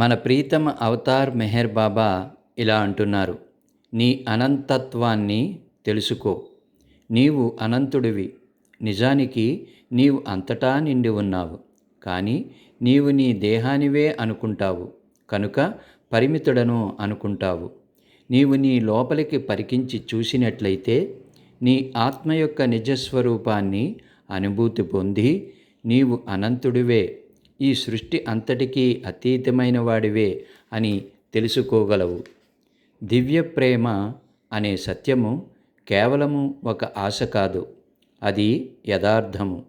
మన ప్రీతమ అవతార్ మెహర్ బాబా ఇలా అంటున్నారు నీ అనంతత్వాన్ని తెలుసుకో. నీవు అనంతుడివి. నిజానికి నీవు అంతటా నిండి ఉన్నావు. కానీ నీవు నీ దేహానివే అనుకుంటావు. కనుక పరిమితుడను అనుకుంటావు. నీవు నీ లోపలికి పరికించి చూసినట్లయితే నీ ఆత్మ యొక్క నిజస్వరూపాన్ని అనుభూతి పొంది నీవు అనంతుడివే. ఈ సృష్టి అంతటికీ అతీతమైన వాడివే అని తెలుసుకోగలవు. దివ్య ప్రేమ అనే సత్యము కేవలము ఒక ఆశ కాదు అది యథార్థము.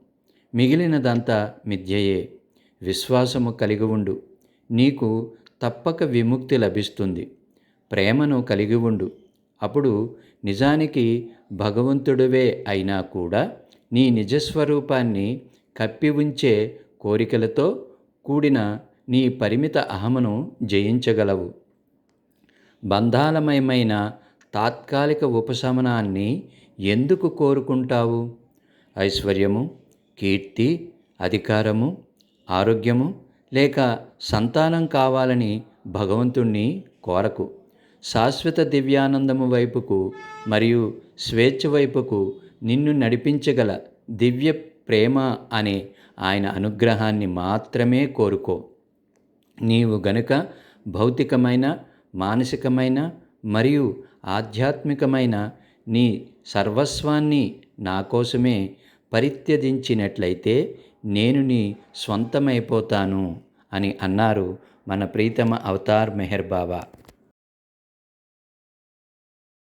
మిగిలినదంతా మిథ్యయే. విశ్వాసము కలిగి ఉండు. నీకు తప్పక విముక్తి లభిస్తుంది. ప్రేమను కలిగి ఉండు. అప్పుడు నిజానికి భగవంతుడివే అయినా కూడా నీ నిజస్వరూపాన్ని కప్పి ఉంచే కోరికలతో కూడిన నీ పరిమిత అహమును జయించగలవు. బంధాలమయమైన తాత్కాలిక ఉపశమనాన్ని ఎందుకు కోరుకుంటావు? ఐశ్వర్యము కీర్తి అధికారము ఆరోగ్యము లేక సంతానం కావాలని భగవంతుణ్ణి కోరకు శాశ్వత దివ్యానందము వైపుకు మరియు స్వేచ్ఛ వైపుకు నిన్ను నడిపించగల దివ్య ప్రేమ అనే ఆయన అనుగ్రహాన్ని మాత్రమే కోరుకో. నీవు గనుక భౌతికమైన మానసికమైన మరియు ఆధ్యాత్మికమైన నీ సర్వస్వాన్ని నా కోసమే పరిత్యజించినట్లయితే నేను నీ స్వంతమైపోతాను అని అన్నారు మన ప్రీతమ అవతార్ మెహర్ బాబా